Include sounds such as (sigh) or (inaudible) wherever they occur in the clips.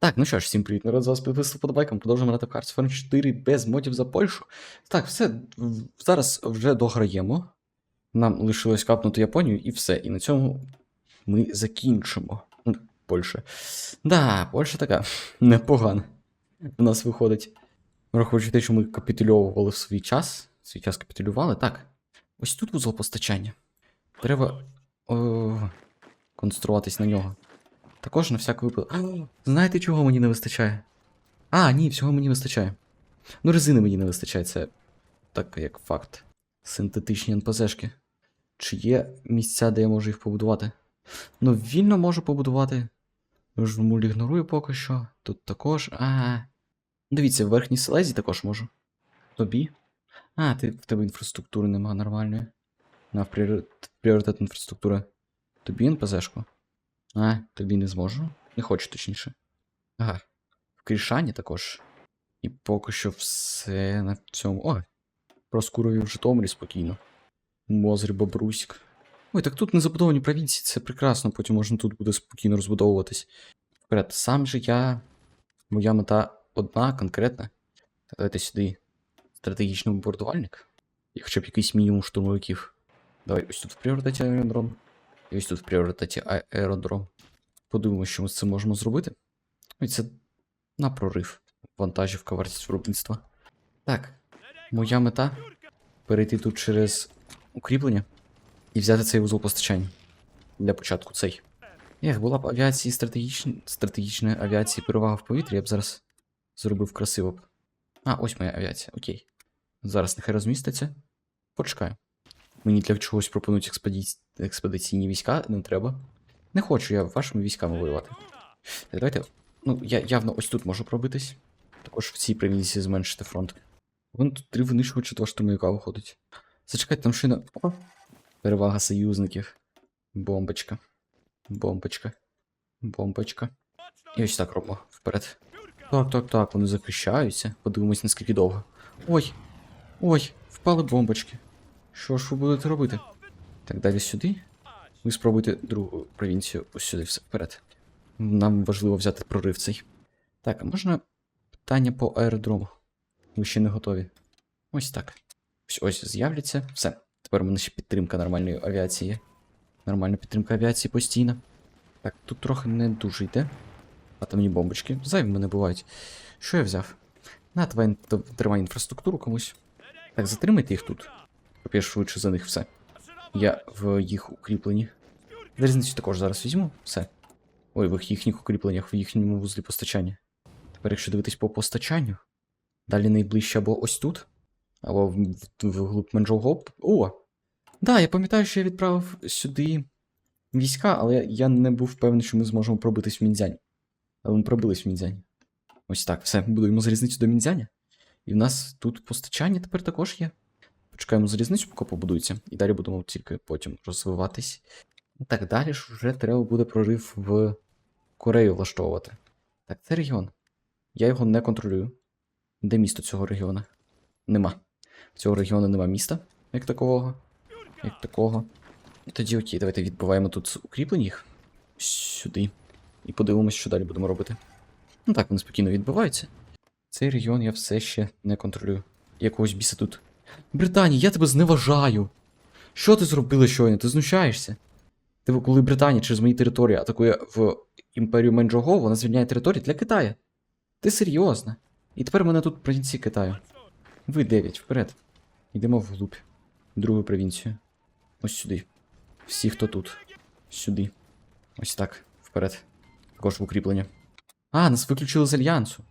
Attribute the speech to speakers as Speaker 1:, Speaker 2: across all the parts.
Speaker 1: Так, ну що ж, всім привіт, народ, з вас підписав подобайком. Продовжуємо грати в Hearts Iron 4 без модів за Польщу. Так, все, зараз вже дограємо. Нам лишилось капнути Японію і все. І на цьому ми закінчимо. Польща. Да, Польща така (laughs) непогана. У нас виходить. Враховуючи те, що ми капітульовували в свій час. В свій час капітулювали. Так. Ось тут вузол постачання. Треба о, концентруватись на нього. Також на всяк випадок. Знаєте, чого мені не вистачає? А, ні, всього мені вистачає. Ну, резини мені не вистачає, це так як факт. Синтетичні НПЗшки. Чи є місця, де я можу їх побудувати? Ну, вільно можу побудувати. Жмуль ігнорую поки що. Тут також. А. Дивіться, в верхній селезі також можу. Тобі? А, ти, в тебе інфраструктури нема нормальної. На пріоритет інфраструктури. Тобі НПЗшку? А, тобі не зможу. Не хочу, точніше. Ага. В Крішані також. І поки що все на цьому. О! Проскурові в Житомирі спокійно. Мозрі Бобруськ. Ой, так тут не забудовані провінції, це прекрасно, потім можна тут буде спокійно розбудовуватись. Вперед, сам же я. Моя мета одна, конкретна. Давайте сюди. Стратегічний бомбардувальник. І хоча б якийсь мінімум штурмовиків. Давай, ось тут в пріоритеті аеродром. І ось тут в пріоритеті аеродром. Подивимося, що ми з цим можемо зробити. І це на прорив. Вантажівка, вартість виробництва. Так, моя мета перейти тут через укріплення і взяти цей вузол постачання. Для початку цей. Ех, була б авіації стратегічна, стратегічної авіації перевага в повітрі, я б зараз зробив красиво б. А, ось моя авіація, окей. Зараз нехай розміститься. Почекаю. Мені для чогось пропонують експедиці... експедиційні війська, не треба. Не хочу я вашими військами воювати. Давайте. Ну, я явно ось тут можу пробитись. Також в цій провінції зменшити фронт. Вон тут три винищувачі, два штурмовика виходить. Зачекайте, там шина. О! Перевага союзників. Бомбочка. Бомбочка. Бомбочка. І ось так робимо вперед. Так, так, так, вони захищаються. Подивимось, наскільки довго. Ой! Ой, впали бомбочки. Що ж ви будете робити? Так, далі сюди. Ви спробуйте другу провінцію ось сюди все вперед. Нам важливо взяти прорив цей. Так, а можна питання по аеродрому? Ви ще не готові. Ось так. Ось ось з'являться. Все. Тепер у мене ще підтримка нормальної авіації. Нормальна підтримка авіації постійно. Так, тут трохи не дуже йде. Атомні бомбочки. Зайві мене бувають. Що я взяв? На, давай тримай інфраструктуру комусь. Так, затримайте їх тут. Я швидше за них все. Я в їх укріпленні. Залізницю також зараз візьму. Все. Ой, в їхніх укріпленнях, в їхньому вузлі постачання. Тепер, якщо дивитись по постачанню, далі найближче або ось тут, або в, вглуб Менджоугоп. О! Да, я пам'ятаю, що я відправив сюди війська, але я не був впевнений, що ми зможемо пробитись в Мінзянь. Але ми пробились в Мінзянь. Ось так, все, будуємо залізницю до Мінзяня. І в нас тут постачання тепер також є. Почекаємо залізницю, поки побудується, і далі будемо тільки потім розвиватись. Так, далі ж вже треба буде прорив в Корею влаштовувати. Так, це регіон. Я його не контролюю. Де місто цього регіону? Нема. Цього регіону нема міста, як такого. Як такого. І тоді окей, давайте відбиваємо тут укріплень їх. Сюди. І подивимось, що далі будемо робити. Ну так, вони спокійно відбиваються. Цей регіон я все ще не контролюю. Якогось біса тут. Британія, я тебе зневажаю. Що ти зробила щойно? Ти знущаєшся? Ти коли Британія через мої території атакує в імперію Менджого, вона звільняє території для Китаю. Ти серйозно? І тепер мене тут провінції Китаю. Ви дев'ять, вперед. Йдемо вглубь. Другу провінцію. Ось сюди. Всі, хто тут. Сюди. Ось так. Вперед. Також в укріплення. А, нас виключили з альянсу.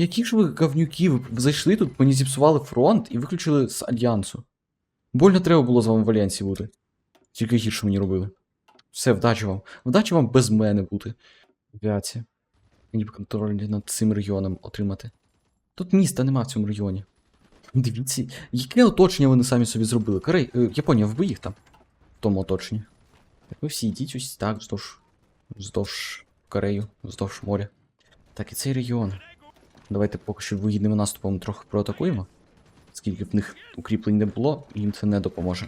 Speaker 1: Які ж ви говнюки, ви зайшли тут, мені зіпсували фронт і виключили з альянсу. Больно треба було з вами в альянсі бути. Тільки гірше мені робили. Все, вдачі вам. Вдачі вам без мене бути. Авіація. Мені б контроль над цим регіоном отримати. Тут міста нема в цьому регіоні. Дивіться, яке оточення вони самі собі зробили. Корей, е, Японія, вбий їх там. В тому оточенні. Так ви всі йдіть ось так, вздовж. Вздовж Корею, вздовж моря. Так, і цей регіон. Давайте поки що вигідним наступом трохи проатакуємо. Скільки в них укріплень не було, їм це не допоможе.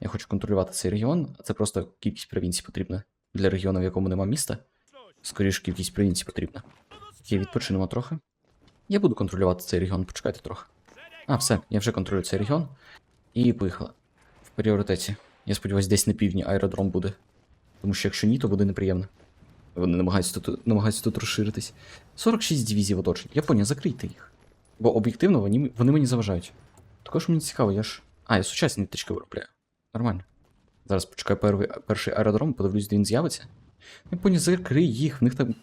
Speaker 1: Я хочу контролювати цей регіон, це просто кількість провінцій потрібна. Для регіону, в якому нема міста. Скоріше кількість провінцій потрібна. Окей, відпочинемо трохи. Я буду контролювати цей регіон, почекайте трохи. А, все, я вже контролюю цей регіон. І поїхали. В пріоритеті. Я сподіваюся, десь на півдні аеродром буде. Тому що якщо ні, то буде неприємно. Вони намагаються тут, намагаються тут розширитись. 46 дивізій в оточенні. Японія, закрийте їх. Бо об'єктивно вони, вони мені заважають. Також мені цікаво, я ж. А, я сучасні ниточки виробляю. Нормально. Зараз почекаю перший, перший аеродром, подивлюсь, де він з'явиться. Японія, закрий їх, в них там.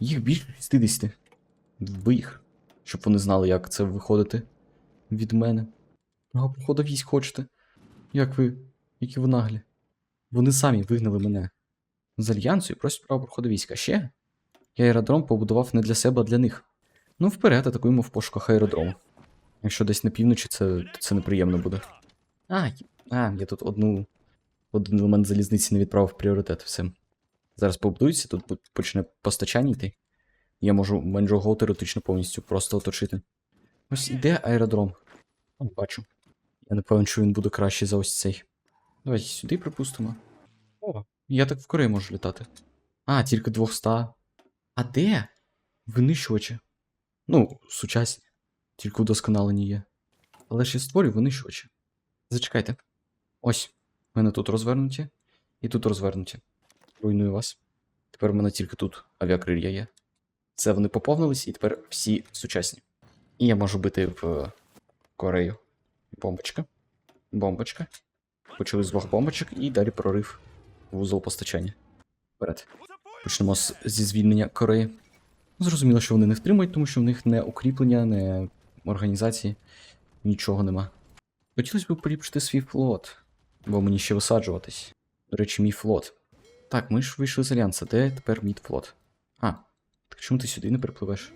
Speaker 1: Їх більше 60. Вбий їх. Щоб вони знали, як це виходити від мене. А, походу, військ хочете. Як ви. Які ви наглі. Вони самі вигнали мене з альянсу і просять право проходу війська. Ще я аеродром побудував не для себе, а для них. Ну, вперед, атакуємо в пошуках аеродрому. Якщо десь на півночі, це, це неприємно буде. А, а, я тут одну. Один елемент залізниці не відправив пріоритет. Все. Зараз побудується, тут почне постачання йти. Я можу Менджого теоретично повністю просто оточити. Ось іде аеродром. О, бачу. Я не певен, що він буде кращий за ось цей. Давайте сюди припустимо. О, я так в Корею можу літати. А, тільки 200. А де? Винищувачі. Ну, сучасні. Тільки удосконалені є. Але ж я створюю винищувачі. Зачекайте. Ось. Мене тут розвернуті. І тут розвернуті. Руйную вас. Тепер в мене тільки тут авіакрилья є. Це вони поповнились, і тепер всі сучасні. І я можу бити в е, Корею. Бомбочка. Бомбочка. Почали з двох бомбочок і далі прорив вузол постачання. Вперед. Почнемо з, зі звільнення Кореї. Зрозуміло, що вони не втримають, тому що в них не укріплення, не організації, нічого нема. Хотілося б поліпшити свій флот, бо мені ще висаджуватись. До речі, мій флот. Так, ми ж вийшли з альянса, де тепер мій флот? А, так чому ти сюди не припливеш?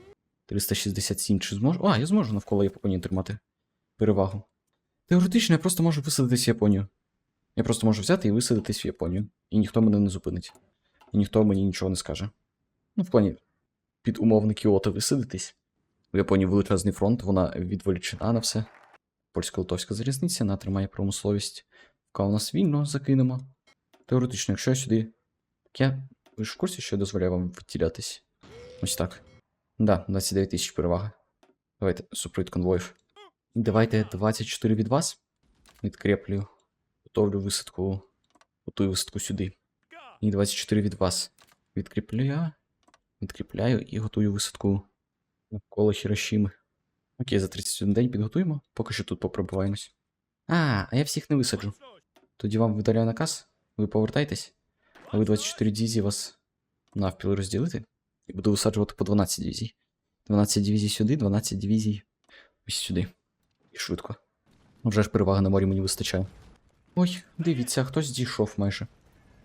Speaker 1: 367 чи зможу. А, я зможу навколо Японії тримати перевагу. Теоретично я просто можу висадитись Японію. Я просто можу взяти і висадитись в Японію. І ніхто мене не зупинить. І ніхто мені нічого не скаже. Ну, в плані під умовний Кіото висадитись. В Японії величезний фронт, вона відволічена на все. Польсько-литовська залізниця, вона тримає промисловість. Поки у нас вільно закинемо. Теоретично, якщо я сюди. Так я. Ви ж в курсі, що я дозволяю вам відділятись? Ось так. Да, 29 тисяч перевага. Давайте супровід конвоїв. Давайте 24 від вас. Відкріплю. Готовлю висадку. Готую висадку сюди. І 24 від вас. Відкріпляю. Відкріпляю і готую висадку навколо Хірошіми. Окей, за 31 день підготуємо. Поки що тут попробуваємось. А, а я всіх не висаджу. Тоді вам видаляю наказ. Ви повертайтесь. А ви 24 дивізії вас навпіл розділити. І буду висаджувати по 12 дивізій. 12 дивізій сюди, 12 дивізій ось сюди. І швидко. Вже ж перевага на морі мені вистачає. Ой, дивіться, хтось дійшов майже.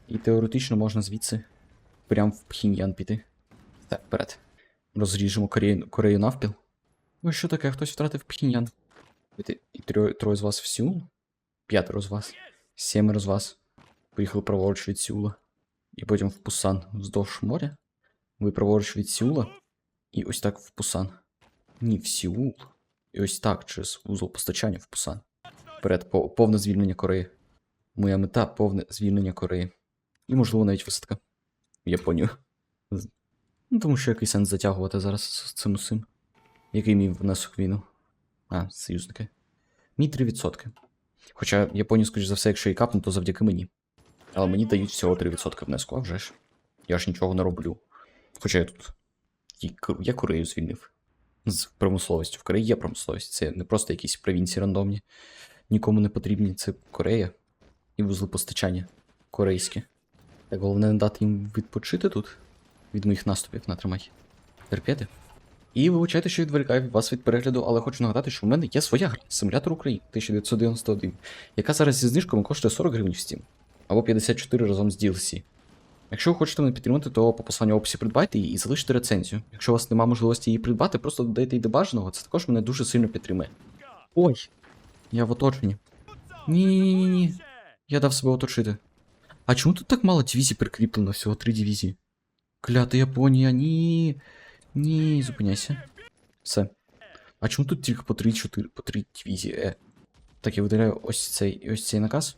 Speaker 1: І теоретично можна звідси прям в Пхіньян піти. Так, вперед. Розріжемо Корею, Корею навпіл. Ну що таке, хтось втратив Пхіньян. І троє, троє з вас в Сеул? П'ятеро з вас. Сімеро з вас. Поїхали праворуч від Сеула. І потім в Пусан вздовж моря. Ви праворуч від Сеула. І ось так в Пусан. Ні, в Сеул. І ось так, через вузол постачання в Пусан. Вперед, повне звільнення Кореї. Моя мета повне звільнення Кореї. І, можливо, навіть висадка в Японію. Ну, тому що який сенс затягувати зараз з цим усім. Який мій внесок війну? А, союзники. Мій 3%. Хоча Японію, скоріш за все, якщо і капну, то завдяки мені. Але мені дають всього 3% внеску, а вже ж. Я ж нічого не роблю. Хоча я тут. Я Корею звільнив. З промисловістю. В Кореї є промисловість. Це не просто якісь провінції рандомні. Нікому не потрібні. Це Корея і вузли постачання. Корейські. Так, головне не дати їм відпочити тут від моїх наступів натримай. Терпіти. І вибачайте, що відволікаю вас від перегляду, але хочу нагадати, що в мене є своя гра Симулятор України 1991, яка зараз зі знижками коштує 40 гривень в Steam, або 54 разом з DLC. Якщо ви хочете мене підтримати, то по посиланню в описі придбайте її і залиште рецензію. Якщо у вас немає можливості її придбати, просто додайте її до бажаного, це також мене дуже сильно підтримує. Ой, я в оточенні. Ні-ні-ні-ні. Я дав себе оточити. А чому тут так мало дивізій прикріплено? Всього три дивізії. Клята Японія, ні. Ні, зупиняйся. Все. А чому тут тільки по 3-4, по 3 дивізії? Е. Так, я видаляю ось цей ось цей наказ.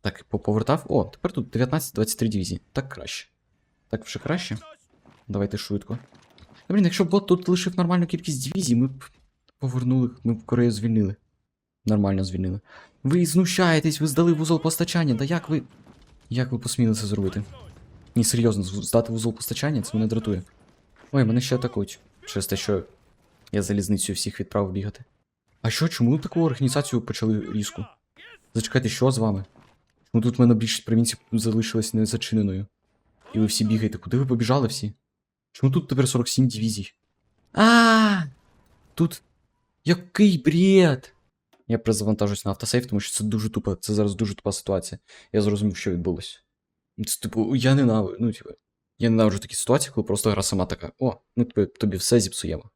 Speaker 1: Так, поповертав. О, тепер тут 19-23 дивізії. Так краще. Так вже краще. Давайте швидко. Та, блін, якщо бот тут лишив нормальну кількість дивізій, ми б повернули, ми б Корею звільнили. Нормально звільнили. Ви знущаєтесь, ви здали вузол постачання. Да як ви. Як ви посміли це зробити? Ні, серйозно, здати вузол постачання, це мене дратує. Ой, мене ще атакують. Через те, що я залізницею всіх відправив бігати. А що, чому таку організацію почали різку? Зачекайте, що з вами? Чому тут в мене більшість провінцій залишилась незачиненою? І ви всі бігаєте, куди ви побіжали всі? Чому тут тепер 47 дивізій? А! Тут. Який бред! Я перезавантажусь на автосейв, тому що це дуже тупо, це зараз дуже тупа ситуація. Я зрозумів, що відбулося. Це, типу, я ненавиджу, ну, типу, я ненавиджу такі ситуації, коли просто гра сама така: о, ми тобі, тобі все зіпсуємо.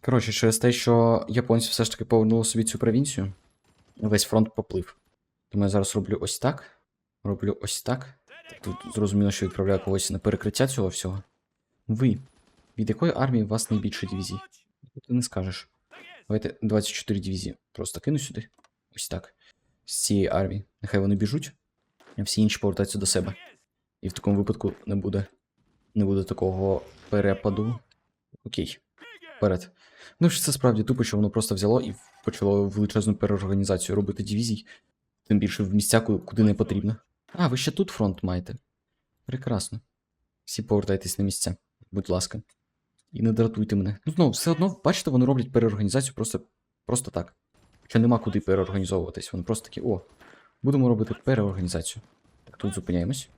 Speaker 1: Коротше, через те, що японці все ж таки повернули собі цю провінцію, весь фронт поплив. Тому я зараз роблю ось так. Роблю ось так. Тут зрозуміло, що відправляю когось на перекриття цього всього. Ви. Від якої армії у вас найбільше дивізій? Ти не скажеш. Давайте 24 дивізії. Просто кину сюди. Ось так. З цієї армії. Нехай вони біжуть, а всі інші повертаються до себе. І в такому випадку не буде. Не буде такого перепаду. Окей. Вперед. Ну що це справді тупо, що воно просто взяло і почало величезну переорганізацію робити дивізій. Тим більше в місця, куди не потрібно. А, ви ще тут фронт маєте. Прекрасно. Всі повертайтесь на місця, будь ласка. І не дратуйте мене. Ну, знову, все одно, бачите, вони роблять переорганізацію просто, просто так. Хоча нема куди переорганізовуватись. Вони просто такі, о, будемо робити переорганізацію. Так, тут зупиняємось.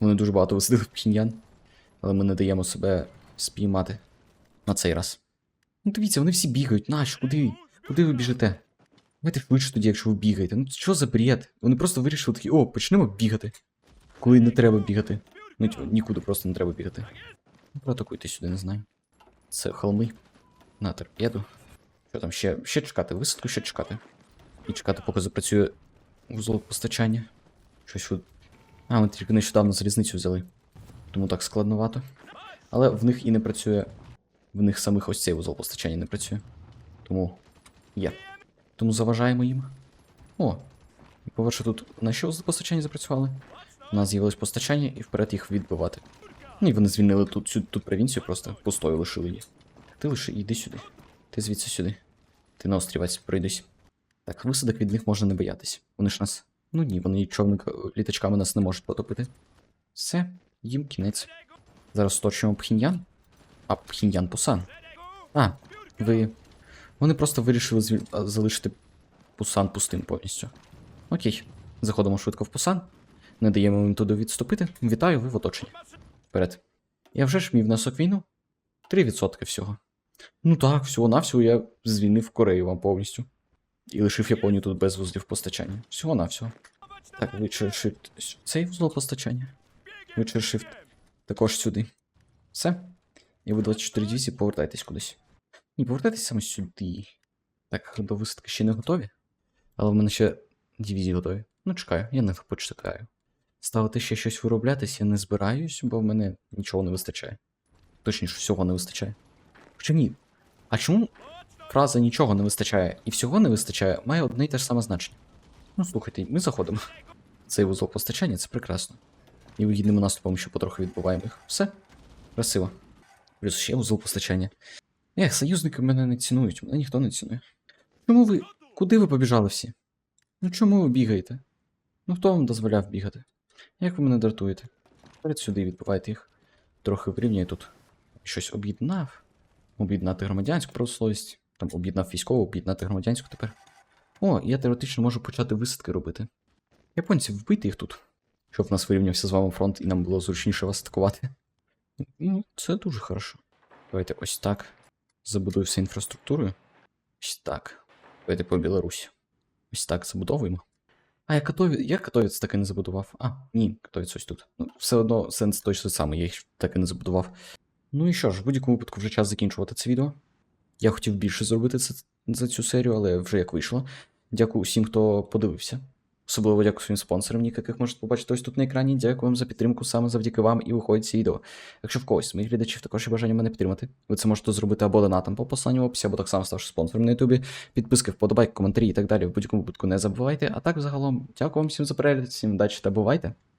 Speaker 1: Вони дуже багато висадили пхіньян, але ми не даємо себе спіймати на цей раз. Ну дивіться, вони всі бігають. Нащо? Куди? Куди ви біжите? Давайте швидше тоді, якщо ви бігаєте. Ну що за бред? Вони просто вирішили такі, о, почнемо бігати. Коли не треба бігати. Ну, нікуди просто не треба бігати. Ну, Проатакуйте сюди, не знаю. Це холми. На торпеду. Що там ще? Ще чекати, висадку ще чекати. І чекати, поки запрацює вузол постачання. Щось ви. А, ми тільки нещодавно залізницю взяли. Тому так складновато. Але в них і не працює. В них самих ось цей вузол постачання не працює. Тому є. Тому заважаємо їм. О. І по-перше, тут наші вузли постачання запрацювали. У нас з'явилось постачання і вперед їх відбивати. Ну і вони звільнили тут цю тут провінцію, просто пустою лишили її. Ти лише йди сюди. Ти звідси сюди. Ти на острівець пройдись. Так, висадок від них можна не боятись. Вони ж нас. Ну ні, вони човника літачками нас не можуть потопити. Все, їм кінець. Зараз точимо Пхіньян. А Пхіньян Пусан. А, ви. Вони просто вирішили звіль... залишити Пусан пустим повністю. Окей. Заходимо швидко в Пусан. Не даємо їм туди відступити. Вітаю, ви в оточенні. Вперед. Я вже ж мій внесок в війну. 3% всього. Ну так, всього-навсього я звільнив Корею вам повністю. І лишив Японію тут без вузлів постачання. Всього-навсього. Так, shift цей вузол постачання. Ви shift також сюди. Все. І ви 24 дивізії повертайтесь кудись. Ні, повертайтесь саме сюди. Так, до висадки ще не готові. Але в мене ще дивізії готові. Ну, чекаю, я не почекаю. Ставити ще щось вироблятись я не збираюсь, бо в мене нічого не вистачає. Точніше, всього не вистачає. Хоча ні. А чому фраза нічого не вистачає і всього не вистачає має одне й те ж саме значення? Ну, слухайте, ми заходимо. Цей вузол постачання це прекрасно. І вигідним наступом ще потроху відбуваємо їх. Все. Красиво. Плюс ще вузол постачання. Ех, союзники мене не цінують, мене ніхто не цінує. Чому ви. Куди ви побіжали всі? Ну чому ви бігаєте? Ну хто вам дозволяв бігати? Як ви мене дратуєте? Перед сюди відбивайте їх. Трохи вирівняй тут. Щось об'єднав. Об'єднати громадянську промисловість. Там об'єднав військову, об'єднати громадянську тепер. О, я теоретично можу почати висадки робити. Японці, вбийте їх тут. Щоб нас вирівнявся з вами фронт і нам було зручніше вас атакувати. Ну, це дуже хорошо. Давайте ось так. Забудую все інфраструктурою. Ось так. Давайте по Білорусі. Ось так забудовуємо. А я Катові... я Катовець і не забудував. А, ні, Катовець ось тут. Ну, все одно сенс точно самий, я їх так і не забудував. Ну і що ж, в будь-якому випадку вже час закінчувати це відео. Я хотів більше зробити це за цю серію, але вже як вийшло. Дякую усім, хто подивився. Особливо дякую своїм спонсорам, яких можете побачити ось тут на екрані. Дякую вам за підтримку, саме завдяки вам і виходить ці відео. Якщо в когось з моїх глядачів також є бажання мене підтримати, ви це можете зробити або донатом по посланню в описі, або так само ставши спонсором на Ютубі. Підписки, вподобайки, коментарі і так далі. В будь-якому випадку не забувайте. А так, загалом, дякую вам всім за перегляд, всім удачі та бувайте!